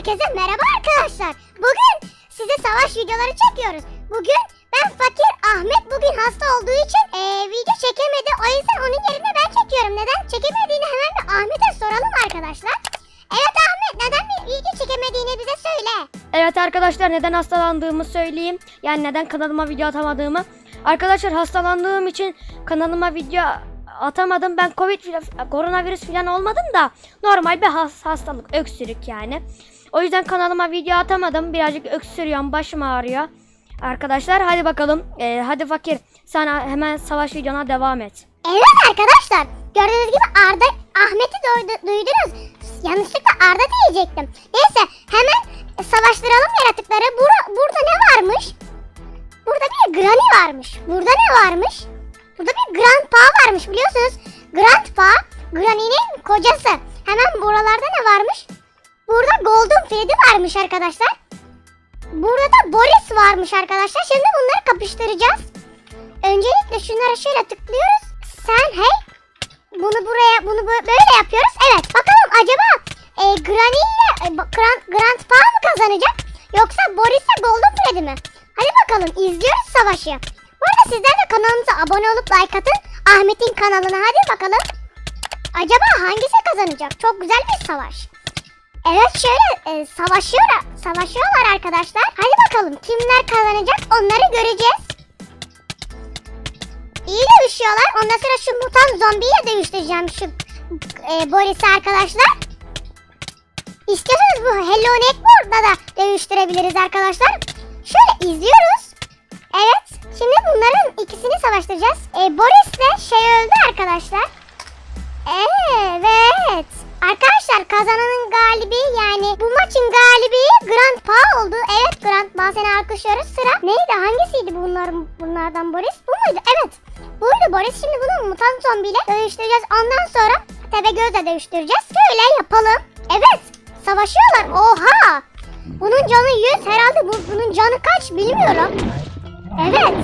Herkese merhaba arkadaşlar. Bugün size savaş videoları çekiyoruz. Bugün ben fakir Ahmet bugün hasta olduğu için eee, video çekemedi. O yüzden onun yerine ben çekiyorum. Neden çekemediğini hemen bir Ahmet'e soralım arkadaşlar. Evet Ahmet neden bir video çekemediğini bize söyle. Evet arkadaşlar neden hastalandığımı söyleyeyim. Yani neden kanalıma video atamadığımı. Arkadaşlar hastalandığım için kanalıma video atamadım. Ben covid koronavirüs falan olmadım da normal bir has- hastalık öksürük yani. O yüzden kanalıma video atamadım. Birazcık öksürüyorum, başım ağrıyor. Arkadaşlar hadi bakalım. Ee, hadi fakir sana hemen savaş videona devam et. Evet arkadaşlar gördüğünüz gibi Arda Ahmet'i duydu- duydunuz. Yanlışlıkla Arda diyecektim. Neyse hemen savaştıralım yaratıkları. Bura, burada ne varmış? Burada bir Granny varmış. Burada ne varmış? Burada bir Grandpa varmış biliyorsunuz. Grandpa Granny'nin kocası. Hemen buralarda ne varmış? Burada Golden Freddy varmış arkadaşlar. Burada da Boris varmış arkadaşlar. Şimdi bunları kapıştıracağız. Öncelikle şunlara şöyle tıklıyoruz. Sen hey bunu buraya bunu bö- böyle yapıyoruz. Evet bakalım acaba e, Granny ile e, Grand, Grandpa mı kazanacak? Yoksa Boris ile Golden Freddy mi? Hadi bakalım izliyoruz savaşı. Bu arada sizler de kanalımıza abone olup like atın. Ahmet'in kanalına hadi bakalım. Acaba hangisi kazanacak? Çok güzel bir savaş. Evet şöyle e, savaşıyor, savaşıyorlar arkadaşlar. Hadi bakalım kimler kazanacak onları göreceğiz. İyi dövüşüyorlar. Ondan sonra şu mutant zombiyle dövüştüreceğim şu e, Boris'i arkadaşlar. İstiyorsanız bu Hello Netboard'da da dövüştürebiliriz arkadaşlar. Şöyle izliyoruz. Evet. Şimdi bunların ikisini savaştıracağız. E, Boris de şey öldü arkadaşlar. Evet. Arkadaşlar kazananın galibi yani bu maçın galibi Grandpa oldu. Evet Grandpa seni alkışlıyoruz. Sıra neydi? Hangisiydi bunların bunlardan Boris? Bu muydu? Evet. Buydu Boris. Şimdi bunu mutant zombiyle dövüştüreceğiz. Ondan sonra Tepegöz'le dövüştüreceğiz. Şöyle yapalım. Evet. Savaşıyorlar. Oha. Bunun canı 100. Herhalde bu, bunun canı kaç bilmiyorum. Evet.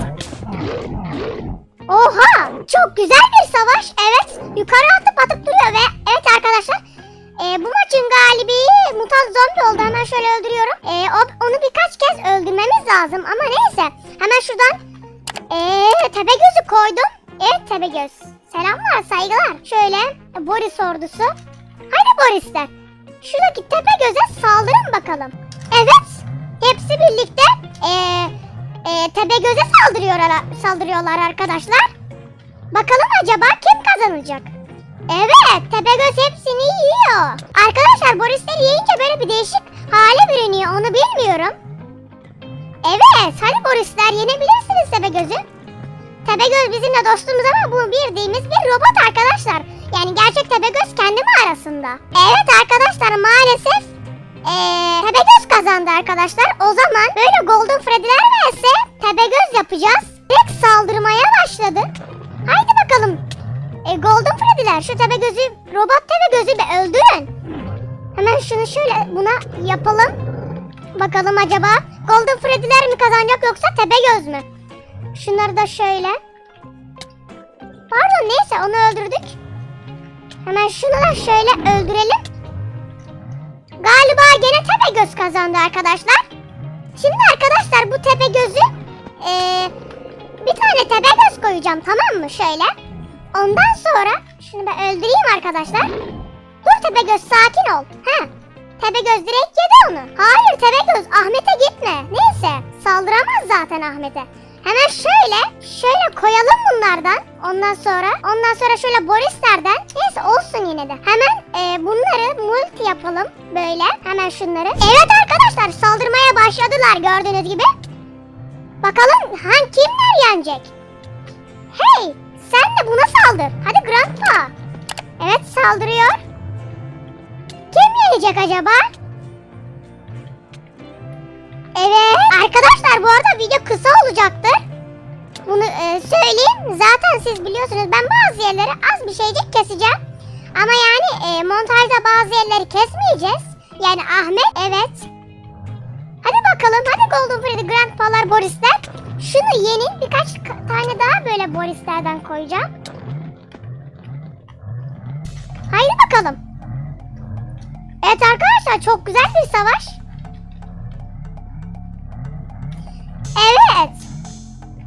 Oha! Çok güzel bir savaş. Evet. Yukarı atıp atıp duruyor ve arkadaşlar. e, bu maçın galibi mutant zombi oldu. Hemen şöyle öldürüyorum. E, onu birkaç kez öldürmemiz lazım ama neyse. Hemen şuradan e, Tepegöz'ü koydum. Evet Tepegöz. Selamlar saygılar. Şöyle e, Boris ordusu. Hadi Borisler. Şuradaki Tepegöz'e saldırın bakalım. Evet. Hepsi birlikte eee e, Tepegöz'e saldırıyor saldırıyorlar arkadaşlar. Bakalım acaba kim kazanacak? Evet, Tepegöz hepsini yiyor. Arkadaşlar Borisler yiyince böyle bir değişik hale bürünüyor. Onu bilmiyorum. Evet, hadi Borisler yenebilirsiniz Tepegöz'ü. Tepegöz bizimle dostumuz ama bu bildiğimiz bir robot arkadaşlar. Yani gerçek Tepegöz kendi mağarasında. Evet arkadaşlar maalesef ee, Tepegöz kazandı arkadaşlar. O zaman böyle Golden Freddy'ler vs Tepegöz yapacağız. Direkt saldırmaya başladı. Haydi bakalım. Golden Freddy'ler şu Tepegöz'ü, robot Tepegöz'ü bir öldürün. Hemen şunu şöyle buna yapalım. Bakalım acaba Golden Freddy'ler mi kazanacak yoksa Tepegöz mü? Şunları da şöyle. Pardon neyse onu öldürdük. Hemen şunu da şöyle öldürelim. Galiba gene Tepegöz kazandı arkadaşlar. Şimdi arkadaşlar bu Tepegöz'ü eee bir tane Tepegöz koyacağım tamam mı şöyle. Ondan sonra şunu ben öldüreyim arkadaşlar. Dur Tepegöz sakin ol. Ha. Tepegöz direkt yedi onu. Hayır Tepegöz Ahmet'e gitme. Neyse saldıramaz zaten Ahmet'e. Hemen şöyle, şöyle koyalım bunlardan. Ondan sonra, ondan sonra şöyle Borislerden. Neyse olsun yine de. Hemen e, bunları multi yapalım. Böyle. Hemen şunları. Evet arkadaşlar saldırmaya başladılar gördüğünüz gibi. Bakalım han kimler yenecek? Hey sen de buna saldır. Hadi Grandpa. Evet saldırıyor. Kim yenecek acaba? Evet arkadaşlar bu arada video kısa olacaktır. Bunu e, söyleyeyim. Zaten siz biliyorsunuz ben bazı yerleri az bir şeycik keseceğim. Ama yani e, montajda bazı yerleri kesmeyeceğiz. Yani Ahmet evet. Hadi bakalım hadi Golden Freddy Grandpa'lar Boris'ler. Şunu yenin birkaç ka- tane daha böyle Boris'lerden koyacağım. Haydi bakalım. Evet arkadaşlar çok güzel bir savaş. Evet.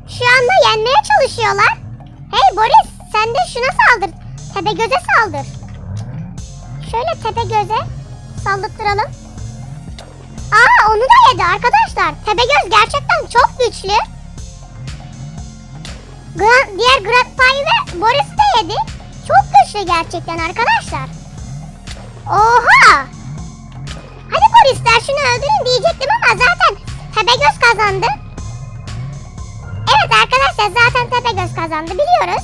Şu anda yenmeye çalışıyorlar. Hey Boris sen de şuna saldır. Tepegöz'e saldır. Şöyle Tepegöz'e saldırttıralım. Aa onu da yedi arkadaşlar. Tepegöz gerçekten çok güçlü. Gra- diğer Grandpa'yı ve Boris de yedi. Çok güçlü gerçekten arkadaşlar. Oha! Hadi polisler şunu öldürün diyecektim ama zaten Tepegöz kazandı. Evet arkadaşlar zaten Tepegöz kazandı biliyoruz.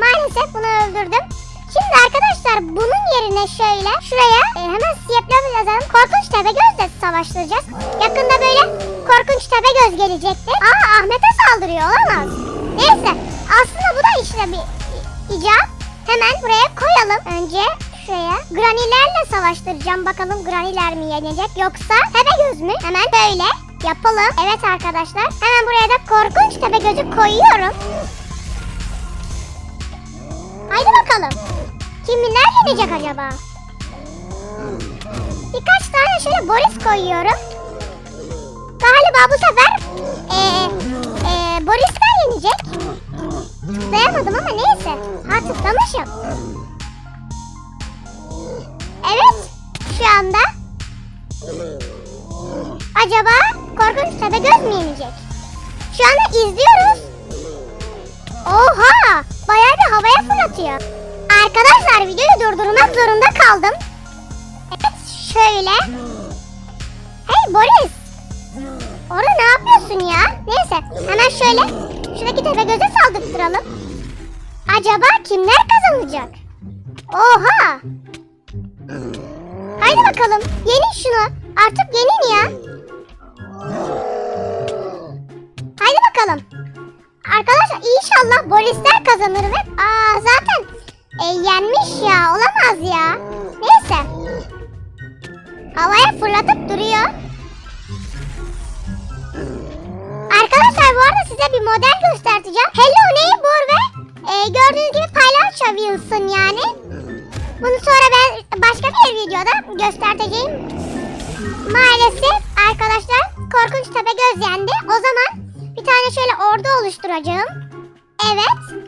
Maalesef bunu öldürdüm. Şimdi arkadaşlar bunun yerine şöyle şuraya e, hemen siyaplama yazalım. Korkunç Tepegöz'le savaştıracağız. Yakında böyle korkunç Tepegöz gelecektir. Aa Ahmet'e saldırıyor olamaz. Neyse aslında bu da işte bir i- icap. Hemen buraya koyalım. Önce şuraya Granilerle savaştıracağım. Bakalım Graniler mi yenecek yoksa Tepegöz mü? Hemen böyle yapalım. Evet arkadaşlar. Hemen buraya da korkunç Tepegöz'ü koyuyorum. Haydi bakalım. Kimler yenecek acaba? Birkaç tane şöyle Boris koyuyorum. Galiba bu sefer eee eee Boris'ler yenecek. Tıklayamadım ama neyse. Ha tıklamışım. Evet. Şu anda acaba Korkunç Tepegöz mü yenecek? Şu anda izliyoruz. Oha! Bayağı bir havaya fırlatıyor. Arkadaşlar videoyu durdurmak zorunda kaldım. Evet şöyle. Hey Boris. Orada ne yapıyorsun ya? Neyse hemen şöyle şuradaki tepe göze saldırttıralım. Acaba kimler kazanacak? Oha! Haydi bakalım yenin şunu. Artık yenin ya. Haydi bakalım. Arkadaşlar inşallah Borisler kazanır ve aa zaten Maalesef arkadaşlar korkunç tepe göz yendi. O zaman bir tane şöyle ordu oluşturacağım. Evet.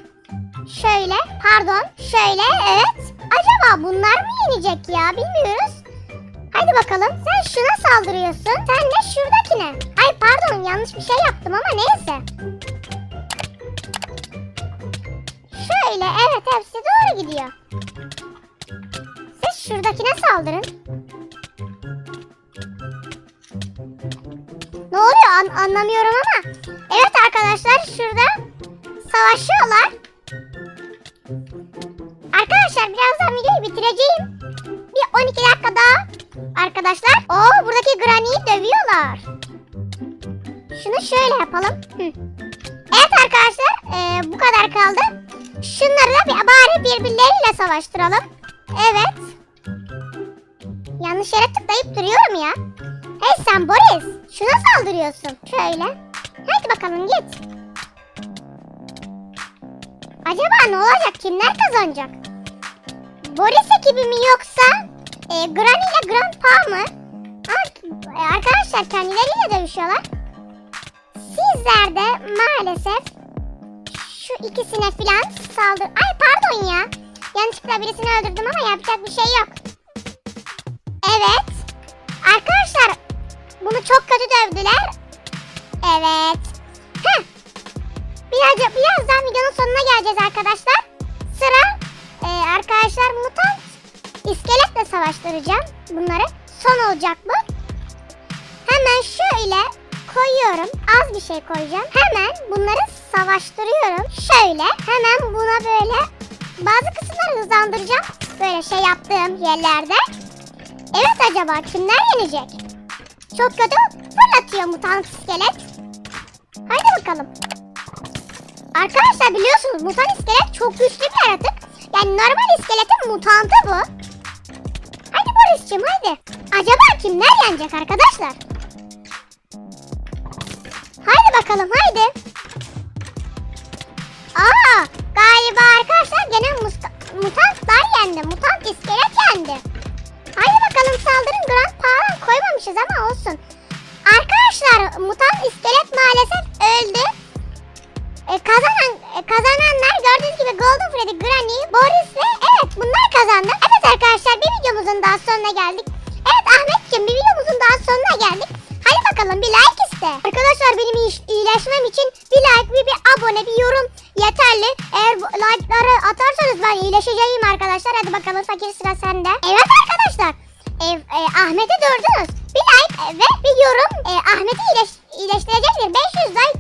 Şöyle pardon şöyle evet. Acaba bunlar mı yenecek ya bilmiyoruz. Hadi bakalım sen şuna saldırıyorsun. Sen de şuradakine. Ay pardon yanlış bir şey yaptım ama neyse. Şöyle evet hepsi doğru gidiyor. Siz şuradakine saldırın. Ne oluyor An- anlamıyorum ama. Evet arkadaşlar şurada savaşıyorlar. Arkadaşlar birazdan videoyu bitireceğim. Bir 12 dakika daha arkadaşlar. Oo buradaki Granny'yi dövüyorlar. Şunu şöyle yapalım. Evet arkadaşlar eee, bu kadar kaldı. Şunları da bir bari birbirleriyle savaştıralım. Evet. Yanlış yere tıklayıp duruyorum ya. Hey sen Boris. Şuna saldırıyorsun. Şöyle. Hadi bakalım git. Acaba ne olacak? Kimler kazanacak? Boris ekibi mi yoksa e, Granny ile Grandpa mı? Ama, e, arkadaşlar kendileriyle dövüşüyorlar. Sizler de maalesef şu ikisine filan saldır... Ay pardon ya. Yanlışlıkla birisini öldürdüm ama yapacak bir şey yok. Evet. Arkadaşlar bunu çok kötü dövdüler. Evet. Heh. Biraz, birazdan videonun sonuna geleceğiz arkadaşlar. Sıra e, arkadaşlar mutant iskeletle savaştıracağım bunları. Son olacak bu. Hemen şöyle koyuyorum. Az bir şey koyacağım. Hemen bunları savaştırıyorum. Şöyle hemen buna böyle bazı kısımları hızlandıracağım. Böyle şey yaptığım yerlerde. Evet acaba kimler yenecek? Çok kötü fırlatıyor mutant iskelet. Haydi bakalım. Arkadaşlar biliyorsunuz mutant iskelet çok güçlü bir yaratık. Yani normal iskeletin mutantı bu. Hadi Boris'cim hadi. Acaba kimler yenecek arkadaşlar? Haydi bakalım haydi. Aa galiba arkadaşlar gene musta- mutantlar yendi. Mutant iskelet Koymamışız ama olsun. Arkadaşlar mutant iskelet maalesef öldü. E, kazanan e, kazananlar gördüğünüz gibi Golden Freddy, Granny, Boris ve evet bunlar kazandı. Evet arkadaşlar bir videomuzun daha sonuna geldik. Evet Ahmetciğim bir videomuzun daha sonuna geldik. Hadi bakalım bir like iste. Arkadaşlar benim iyileşmem için bir like, bir, bir abone, bir yorum yeterli. Eğer like'ları atarsanız ben iyileşeceğim arkadaşlar. Hadi bakalım fakir sıra sende. Evet arkadaşlar. E, e, Ahmet'i durdunuz. Bir like ve bir yorum e, Ahmet'i iyileş, iyileştirecektir. 500 like